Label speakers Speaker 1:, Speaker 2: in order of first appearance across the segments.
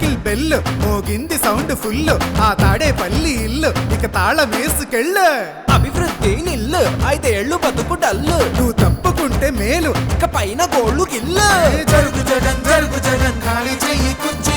Speaker 1: Bell మోగింది sound full ఆ తాడే పల్లి ఇల్లు ఇక తాళమేసుకెళ్ళు
Speaker 2: అభివృద్ధి నిల్లు ఐదేళ్ళు బతుకు డల్లు.
Speaker 1: నువ్వు తప్పుకుంటే మేలు
Speaker 2: ఇక పైన గోళ్ళు గిల్లు.
Speaker 1: ఏ జరుగు జగన్ జరుగు జగన్ ఖాళీ చెయ్యి కుర్చీ.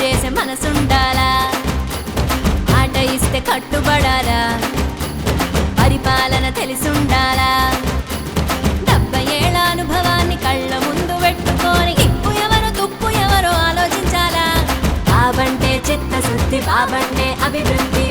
Speaker 3: చేసే మనసుండాలా? ఆట ఇస్తే కట్టుబడాలా? పరిపాలన తెలిసుండాలా? డెబ్బై ఏళ్ళ అనుభవాన్ని కళ్ళ ముందు పెట్టుకొని ఇప్పు ఎవరు తుప్పు ఎవరు ఆలోచించాలా? బాబంటే చిత్తశుద్ధి బాబంటే అభివృద్ధి